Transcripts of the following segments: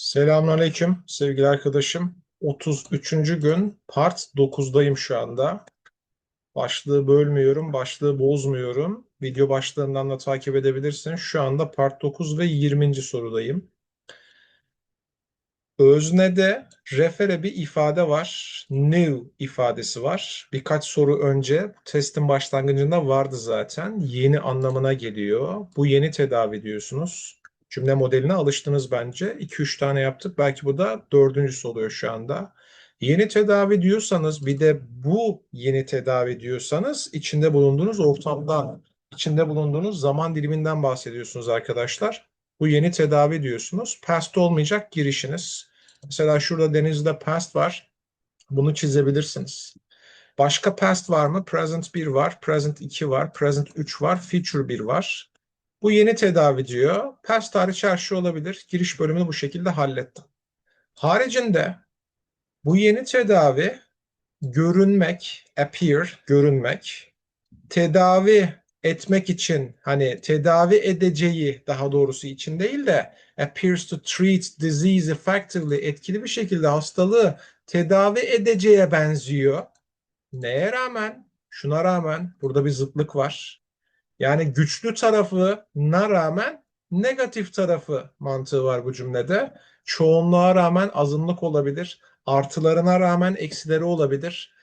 Selamünaleyküm sevgili arkadaşım. 33. gün part 9'dayım şu anda. Başlığı bölmüyorum, başlığı bozmuyorum. Video başlığından da takip edebilirsin. Şu anda part 9 ve 20. sorudayım. Öznede refere bir ifade var. New ifadesi var. Birkaç soru önce testin başlangıcında vardı zaten. Yeni anlamına geliyor. Bu yeni tedavi diyorsunuz. Cümle modeline alıştınız bence. 2-3 tane yaptık. Belki bu da dördüncüsü oluyor şu anda. Yeni tedavi diyorsanız bir de bu yeni tedavi diyorsanız içinde bulunduğunuz ortamdan, içinde bulunduğunuz zaman diliminden bahsediyorsunuz arkadaşlar. Bu yeni tedavi diyorsunuz. Past olmayacak girişiniz. Mesela şurada denizde past var. Bunu çizebilirsiniz. Başka past var mı? Present 1 var, present 2 var, present 3 var, future 1 var. Bu yeni tedavi diyor. Hariç her şey olabilir. Giriş bölümünü bu şekilde hallettim. Haricinde bu yeni tedavi görünmek, appear, görünmek, tedavi etmek için hani tedavi edeceği daha doğrusu için değil de appears to treat disease effectively etkili bir şekilde hastalığı tedavi edeceğe benziyor. Neye rağmen? Şuna rağmen burada bir zıtlık var. Yani güçlü tarafına rağmen negatif tarafı mantığı var bu cümlede. Çoğunluğa rağmen azınlık olabilir. Artılarına rağmen eksileri olabilir.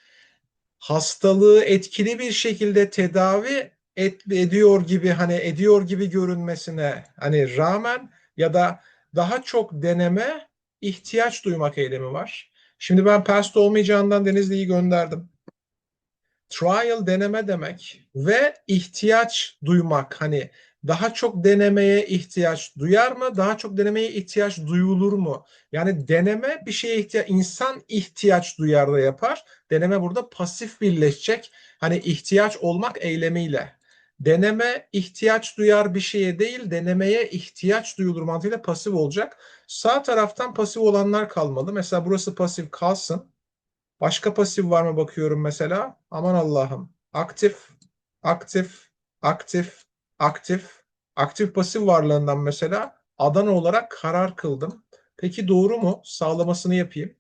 Hastalığı etkili bir şekilde tedavi et, ediyor gibi hani ediyor gibi görünmesine hani rağmen ya da daha çok deneme ihtiyaç duymak eylemi var. Şimdi ben past olmayacağından Denizli'yi gönderdim. Trial deneme demek ve ihtiyaç duymak hani daha çok denemeye ihtiyaç duyar mı? Daha çok denemeye ihtiyaç duyulur mu? Yani deneme bir şeye ihtiyaç, insan ihtiyaç duyar da yapar. Deneme burada pasif birleşecek. Hani ihtiyaç olmak eylemiyle. Deneme ihtiyaç duyar bir şeye değil, denemeye ihtiyaç duyulur mantığıyla pasif olacak. Sağ taraftan pasif olanlar kalmalı. Mesela burası pasif kalsın. Başka pasif var mı bakıyorum mesela. Aman Allah'ım. Aktif, aktif, aktif, aktif. Aktif pasif varlığından mesela Adana olarak karar kıldım. Peki doğru mu? Sağlamasını yapayım.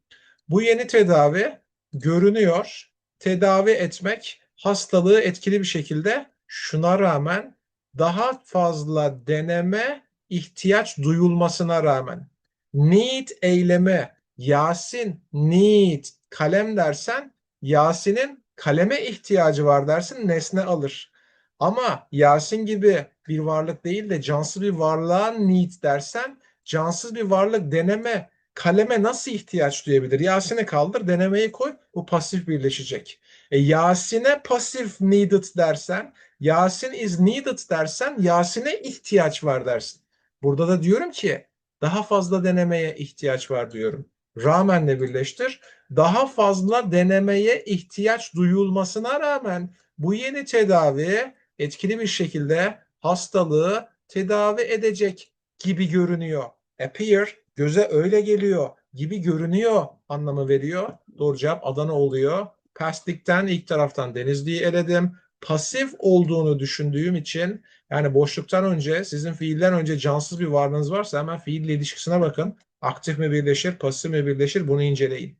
Bu yeni tedavi görünüyor. Tedavi etmek hastalığı etkili bir şekilde şuna rağmen daha fazla deneme ihtiyaç duyulmasına rağmen need eyleme Yasin need kalem dersen Yasin'in kaleme ihtiyacı var dersin nesne alır. Ama Yasin gibi bir varlık değil de cansız bir varlığa need dersen cansız bir varlık deneme kaleme nasıl ihtiyaç duyabilir? Yasin'i kaldır denemeyi koy bu pasif birleşecek. E, Yasin'e pasif needed dersen Yasin is needed dersen Yasin'e ihtiyaç var dersin. Burada da diyorum ki daha fazla denemeye ihtiyaç var diyorum. Rağmenle birleştir. Daha fazla denemeye ihtiyaç duyulmasına rağmen bu yeni tedavi etkili bir şekilde hastalığı tedavi edecek gibi görünüyor. Appear göze öyle geliyor gibi görünüyor anlamı veriyor. Doğru cevap Adana oluyor. Pastlikten ilk taraftan Denizli'yi eledim. Pasif olduğunu düşündüğüm için yani boşluktan önce sizin fiilden önce cansız bir varlığınız varsa hemen fiille ilişkisine bakın. Aktif mi birleşir, pasif mi birleşir bunu inceleyin.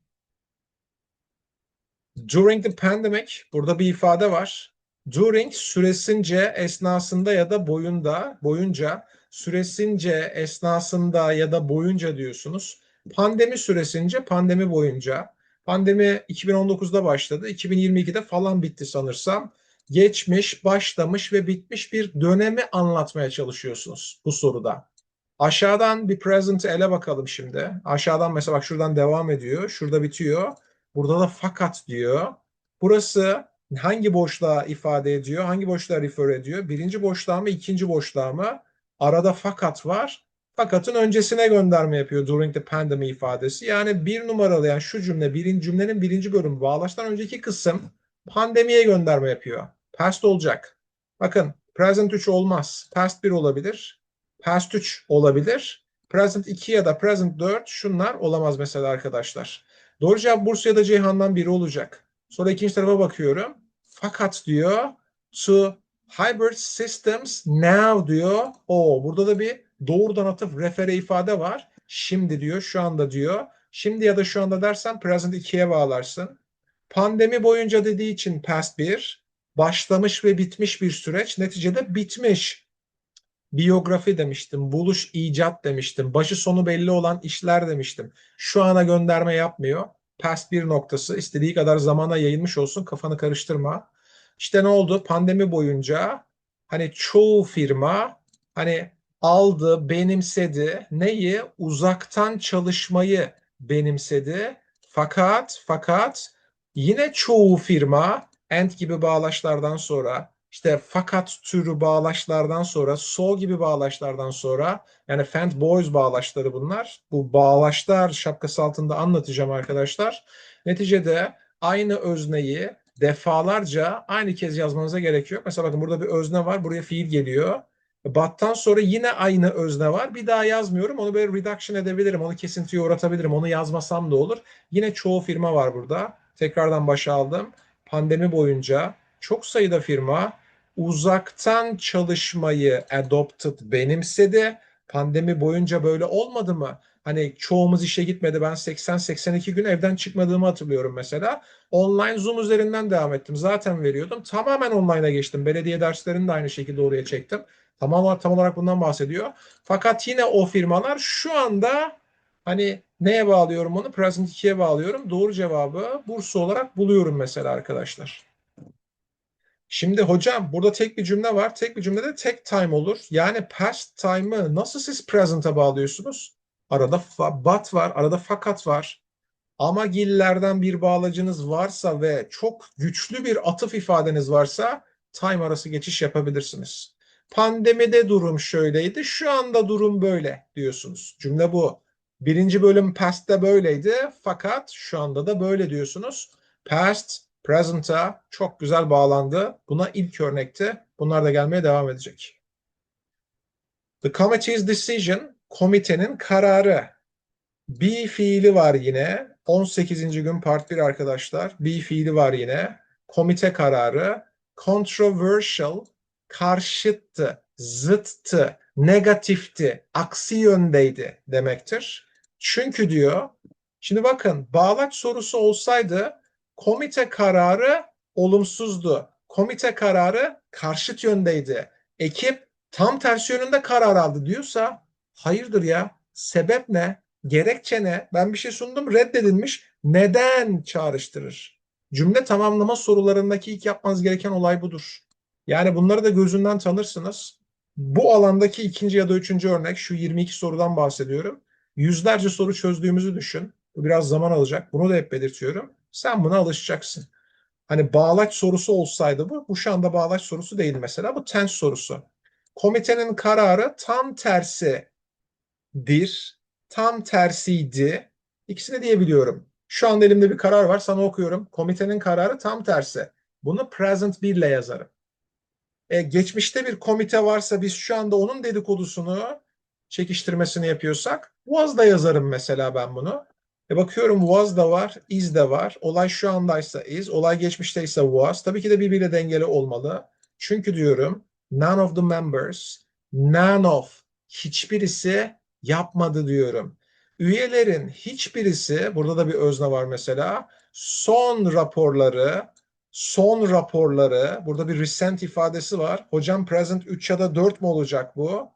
During the pandemic burada bir ifade var. During süresince, esnasında ya da boyunda, boyunca, süresince, esnasında ya da boyunca diyorsunuz. Pandemi süresince, pandemi boyunca. Pandemi 2019'da başladı. 2022'de falan bitti sanırsam. Geçmiş, başlamış ve bitmiş bir dönemi anlatmaya çalışıyorsunuz bu soruda. Aşağıdan bir present'ı ele bakalım şimdi. Aşağıdan mesela bak şuradan devam ediyor. Şurada bitiyor. Burada da fakat diyor. Burası hangi boşluğa ifade ediyor? Hangi boşluğa refer ediyor? Birinci boşluğa mı, ikinci boşluğa mı? Arada fakat var. Fakatın öncesine gönderme yapıyor during the pandemic ifadesi. Yani bir numaralı yani şu cümle birinci cümlenin birinci bölümü bağlaştan önceki kısım pandemiye gönderme yapıyor. Past olacak. Bakın present 3 olmaz. Past 1 olabilir. Past 3 olabilir. Present 2 ya da present 4 şunlar olamaz mesela arkadaşlar. Doğru cevap Bursa ya da Ceyhan'dan biri olacak. Sonra ikinci tarafa bakıyorum. Fakat diyor to hybrid systems now diyor. O burada da bir doğrudan atıf refere ifade var. Şimdi diyor, şu anda diyor. Şimdi ya da şu anda dersen present 2'ye bağlarsın. Pandemi boyunca dediği için past 1. Başlamış ve bitmiş bir süreç. Neticede bitmiş. Biyografi demiştim, buluş, icat demiştim, başı sonu belli olan işler demiştim. Şu ana gönderme yapmıyor. Past bir noktası istediği kadar zamana yayılmış olsun kafanı karıştırma. İşte ne oldu? Pandemi boyunca hani çoğu firma hani aldı, benimsedi. Neyi? Uzaktan çalışmayı benimsedi. Fakat fakat yine çoğu firma end gibi bağlaçlardan sonra işte fakat türü bağlaçlardan sonra so gibi bağlaçlardan sonra yani fend boys bağlaçları bunlar. Bu bağlaçlar şapkası altında anlatacağım arkadaşlar. Neticede aynı özneyi defalarca aynı kez yazmanıza gerek yok. Mesela bakın burada bir özne var. Buraya fiil geliyor. Battan sonra yine aynı özne var. Bir daha yazmıyorum. Onu böyle reduction edebilirim. Onu kesintiye uğratabilirim. Onu yazmasam da olur. Yine çoğu firma var burada. Tekrardan başa aldım. Pandemi boyunca çok sayıda firma uzaktan çalışmayı adopted benimsedi. Pandemi boyunca böyle olmadı mı? Hani çoğumuz işe gitmedi. Ben 80-82 gün evden çıkmadığımı hatırlıyorum mesela. Online Zoom üzerinden devam ettim. Zaten veriyordum. Tamamen online'a geçtim. Belediye derslerini de aynı şekilde oraya çektim. Tamam tam olarak bundan bahsediyor. Fakat yine o firmalar şu anda hani neye bağlıyorum onu? Present 2'ye bağlıyorum. Doğru cevabı Bursa olarak buluyorum mesela arkadaşlar. Şimdi hocam burada tek bir cümle var. Tek bir cümlede tek time olur. Yani past time'ı nasıl siz present'a bağlıyorsunuz? Arada but var, arada fakat var. Ama gillerden bir bağlacınız varsa ve çok güçlü bir atıf ifadeniz varsa time arası geçiş yapabilirsiniz. Pandemide durum şöyleydi, şu anda durum böyle diyorsunuz. Cümle bu. Birinci bölüm past'te böyleydi fakat şu anda da böyle diyorsunuz. Past present'a çok güzel bağlandı. Buna ilk örnekti. Bunlar da gelmeye devam edecek. The committee's decision, komitenin kararı. Be fiili var yine. 18. gün part 1 arkadaşlar. Be fiili var yine. Komite kararı. Controversial, karşıttı, zıttı, negatifti, aksi yöndeydi demektir. Çünkü diyor, şimdi bakın bağlaç sorusu olsaydı Komite kararı olumsuzdu. Komite kararı karşıt yöndeydi. Ekip tam tersi yönünde karar aldı diyorsa hayırdır ya? Sebep ne? Gerekçe ne? Ben bir şey sundum reddedilmiş. Neden çağrıştırır? Cümle tamamlama sorularındaki ilk yapmanız gereken olay budur. Yani bunları da gözünden tanırsınız. Bu alandaki ikinci ya da üçüncü örnek şu 22 sorudan bahsediyorum. Yüzlerce soru çözdüğümüzü düşün. Bu biraz zaman alacak. Bunu da hep belirtiyorum. Sen buna alışacaksın. Hani bağlaç sorusu olsaydı bu, bu şu anda bağlaç sorusu değil mesela. Bu tense sorusu. Komitenin kararı tam tersidir. Tam tersiydi. İkisini diyebiliyorum. Şu anda elimde bir karar var. Sana okuyorum. Komitenin kararı tam tersi. Bunu present 1 ile yazarım. E, geçmişte bir komite varsa biz şu anda onun dedikodusunu çekiştirmesini yapıyorsak was da yazarım mesela ben bunu. E bakıyorum was da var, is de var. Olay şu andaysa is, olay geçmişteyse was. Tabii ki de birbiriyle dengeli olmalı. Çünkü diyorum none of the members, none of hiçbirisi yapmadı diyorum. Üyelerin hiçbirisi, burada da bir özne var mesela, son raporları, son raporları, burada bir recent ifadesi var. Hocam present 3 ya da 4 mu olacak bu?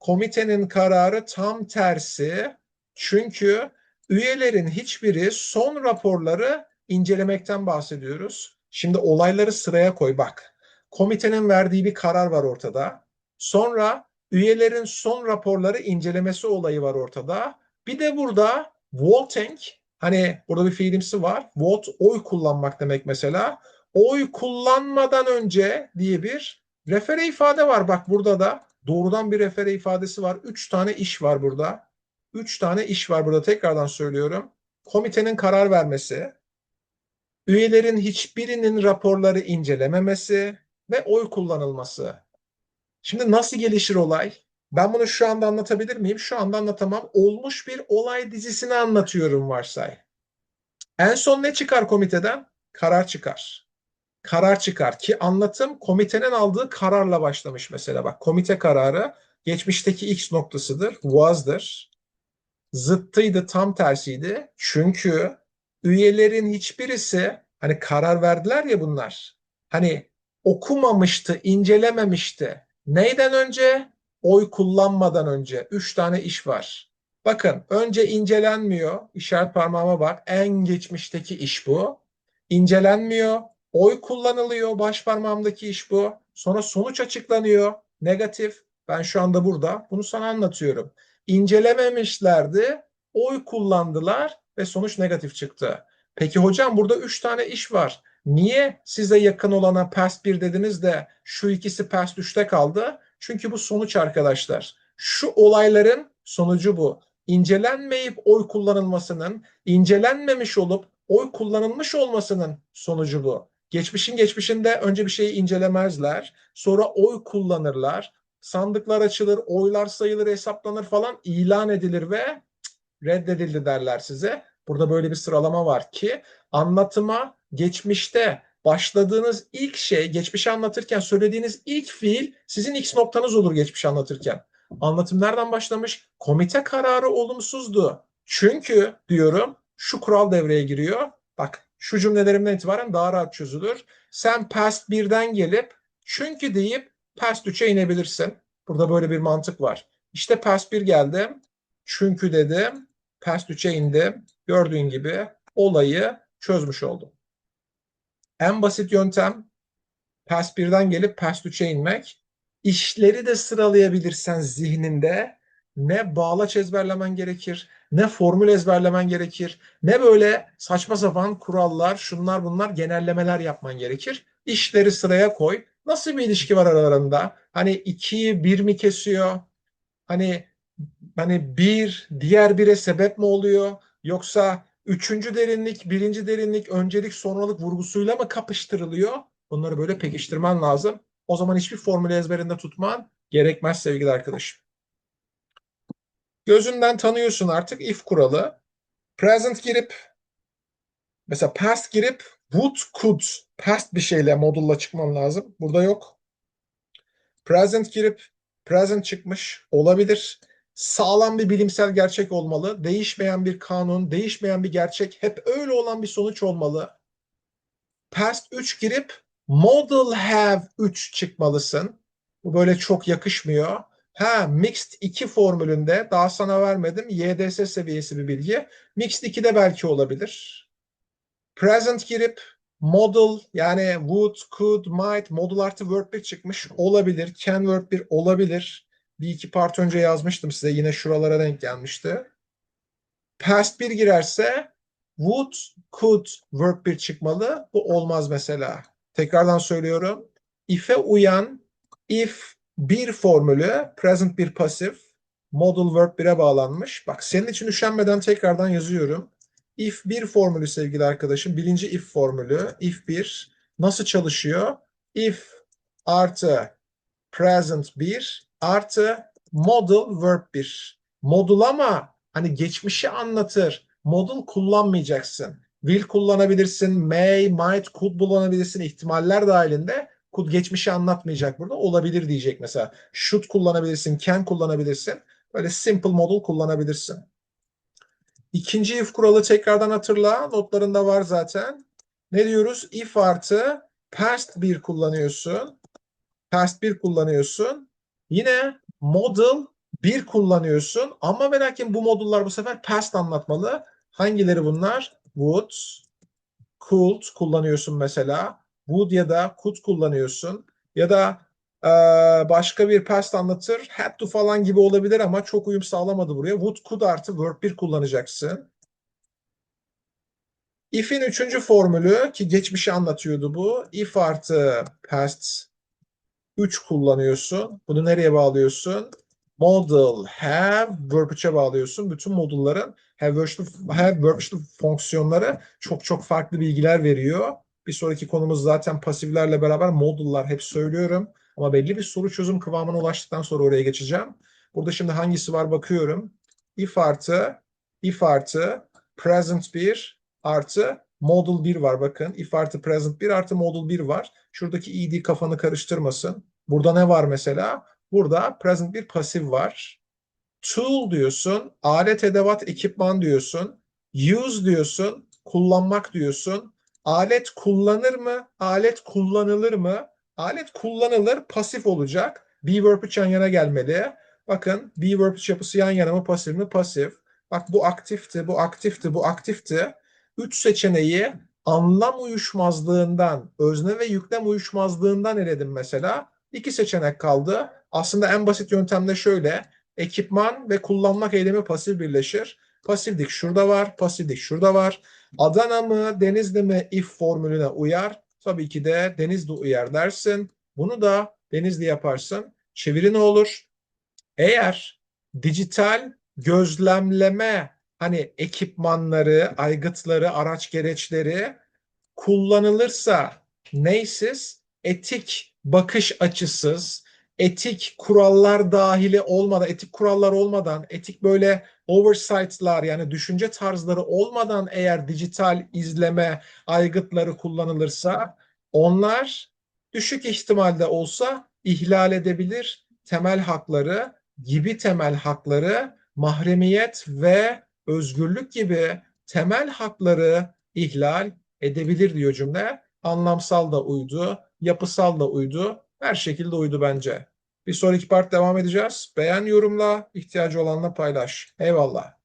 Komitenin kararı tam tersi. Çünkü Üyelerin hiçbiri son raporları incelemekten bahsediyoruz. Şimdi olayları sıraya koy bak. Komitenin verdiği bir karar var ortada. Sonra üyelerin son raporları incelemesi olayı var ortada. Bir de burada voting hani burada bir fiilimsi var. Vote oy kullanmak demek mesela. Oy kullanmadan önce diye bir refere ifade var. Bak burada da doğrudan bir refere ifadesi var. Üç tane iş var burada. Üç tane iş var burada tekrardan söylüyorum. Komitenin karar vermesi, üyelerin hiçbirinin raporları incelememesi ve oy kullanılması. Şimdi nasıl gelişir olay? Ben bunu şu anda anlatabilir miyim? Şu anda anlatamam. Olmuş bir olay dizisini anlatıyorum varsay. En son ne çıkar komiteden? Karar çıkar. Karar çıkar ki anlatım komitenin aldığı kararla başlamış mesela. Bak komite kararı geçmişteki X noktasıdır, was'dır. Zıttıydı, tam tersiydi. Çünkü üyelerin hiçbirisi hani karar verdiler ya bunlar. Hani okumamıştı, incelememişti. Neyden önce? Oy kullanmadan önce. Üç tane iş var. Bakın önce incelenmiyor. İşaret parmağıma bak. En geçmişteki iş bu. İncelenmiyor. Oy kullanılıyor. Baş parmağımdaki iş bu. Sonra sonuç açıklanıyor. Negatif. Ben şu anda burada. Bunu sana anlatıyorum. İncelememişlerdi. Oy kullandılar ve sonuç negatif çıktı. Peki hocam burada üç tane iş var. Niye size yakın olana past 1 dediniz de şu ikisi past 3'te kaldı? Çünkü bu sonuç arkadaşlar. Şu olayların sonucu bu. İncelenmeyip oy kullanılmasının, incelenmemiş olup oy kullanılmış olmasının sonucu bu. Geçmişin geçmişinde önce bir şeyi incelemezler, sonra oy kullanırlar, sandıklar açılır, oylar sayılır, hesaplanır falan, ilan edilir ve reddedildi derler size. Burada böyle bir sıralama var ki anlatıma geçmişte başladığınız ilk şey, geçmişi anlatırken söylediğiniz ilk fiil sizin X noktanız olur geçmişi anlatırken. Anlatım nereden başlamış? Komite kararı olumsuzdu. Çünkü diyorum şu kural devreye giriyor. Bak şu cümlelerimden itibaren daha rahat çözülür. Sen past 1'den gelip çünkü deyip past 3'e inebilirsin. Burada böyle bir mantık var. İşte past 1 geldim. Çünkü dedim. Past 3'e indim. Gördüğün gibi olayı çözmüş oldum. En basit yöntem past 1'den gelip past 3'e inmek. İşleri de sıralayabilirsen zihninde ne bağlaç ezberlemen gerekir, ne formül ezberlemen gerekir, ne böyle saçma sapan kurallar, şunlar bunlar genellemeler yapman gerekir. İşleri sıraya koy. Nasıl bir ilişki var aralarında? Hani ikiyi bir mi kesiyor? Hani hani bir diğer bire sebep mi oluyor? Yoksa üçüncü derinlik, birinci derinlik, öncelik, sonralık vurgusuyla mı kapıştırılıyor? Bunları böyle pekiştirmen lazım. O zaman hiçbir formülü ezberinde tutman gerekmez sevgili arkadaşım. Gözünden tanıyorsun artık if kuralı. Present girip mesela past girip would, could past bir şeyle modulla çıkman lazım. Burada yok. Present girip present çıkmış olabilir. Sağlam bir bilimsel gerçek olmalı. Değişmeyen bir kanun, değişmeyen bir gerçek, hep öyle olan bir sonuç olmalı. Past 3 girip model have 3 çıkmalısın. Bu böyle çok yakışmıyor. Ha mixed 2 formülünde daha sana vermedim. YDS seviyesi bir bilgi. Mixed 2'de belki olabilir. Present girip model yani would, could, might, model artı verb 1 çıkmış olabilir. Can verb 1 olabilir. Bir iki part önce yazmıştım size. Yine şuralara denk gelmişti. Past 1 girerse would, could, verb 1 çıkmalı. Bu olmaz mesela. Tekrardan söylüyorum. If'e uyan if bir formülü present bir pasif modal verb 1'e bağlanmış. Bak senin için üşenmeden tekrardan yazıyorum. If bir formülü sevgili arkadaşım. Birinci if formülü. If bir nasıl çalışıyor? If artı present bir artı modal verb 1. Modul ama hani geçmişi anlatır. Modul kullanmayacaksın. Will kullanabilirsin, may, might, could kullanabilirsin ihtimaller dahilinde. Could geçmişi anlatmayacak burada. Olabilir diyecek mesela. Should kullanabilirsin, can kullanabilirsin. Böyle simple model kullanabilirsin. İkinci if kuralı tekrardan hatırla. Notlarında var zaten. Ne diyoruz? If artı past 1 kullanıyorsun. Past 1 kullanıyorsun. Yine model 1 kullanıyorsun. Ama ve lakin bu modullar bu sefer past anlatmalı. Hangileri bunlar? Would, could kullanıyorsun mesela. Would ya da could kullanıyorsun. Ya da başka bir past anlatır. Had to falan gibi olabilir ama çok uyum sağlamadı buraya. Would, could artı verb 1 kullanacaksın. If'in üçüncü formülü ki geçmişi anlatıyordu bu. If artı past 3 kullanıyorsun. Bunu nereye bağlıyorsun? Model, have, verb 3'e bağlıyorsun. Bütün modulların have, verb, have, verb fonksiyonları çok çok farklı bilgiler veriyor. Bir sonraki konumuz zaten pasiflerle beraber modullar hep söylüyorum. Ama belli bir soru çözüm kıvamına ulaştıktan sonra oraya geçeceğim. Burada şimdi hangisi var bakıyorum. If artı, if artı, present 1 artı model 1 var bakın. If artı present 1 artı model 1 var. Şuradaki ed kafanı karıştırmasın. Burada ne var mesela? Burada present bir pasif var. Tool diyorsun, alet, edevat, ekipman diyorsun. Use diyorsun, kullanmak diyorsun. Alet kullanır mı? Alet kullanılır mı? Alet kullanılır, pasif olacak. Be verb yan yana gelmeli. Bakın be verb yapısı yan yana mı pasif mi? Pasif. Bak bu aktifti, bu aktifti, bu aktifti. Üç seçeneği anlam uyuşmazlığından, özne ve yüklem uyuşmazlığından eledim mesela. İki seçenek kaldı. Aslında en basit yöntemde şöyle. Ekipman ve kullanmak eylemi pasif birleşir. Pasiflik şurada var, pasiflik şurada var. Adana mı, Denizli mi if formülüne uyar? Tabii ki de Denizli uyar dersin. Bunu da Denizli yaparsın. Çeviri ne olur? Eğer dijital gözlemleme hani ekipmanları, aygıtları, araç gereçleri kullanılırsa neysiz, etik bakış açısız, etik kurallar dahili olmadan, etik kurallar olmadan, etik böyle oversight'lar yani düşünce tarzları olmadan eğer dijital izleme aygıtları kullanılırsa onlar düşük ihtimalde olsa ihlal edebilir temel hakları gibi temel hakları mahremiyet ve özgürlük gibi temel hakları ihlal edebilir diyor cümle. Anlamsal da uydu, yapısal da uydu. Her şekilde uydu bence. Bir sonraki part devam edeceğiz. Beğen, yorumla, ihtiyacı olanla paylaş. Eyvallah.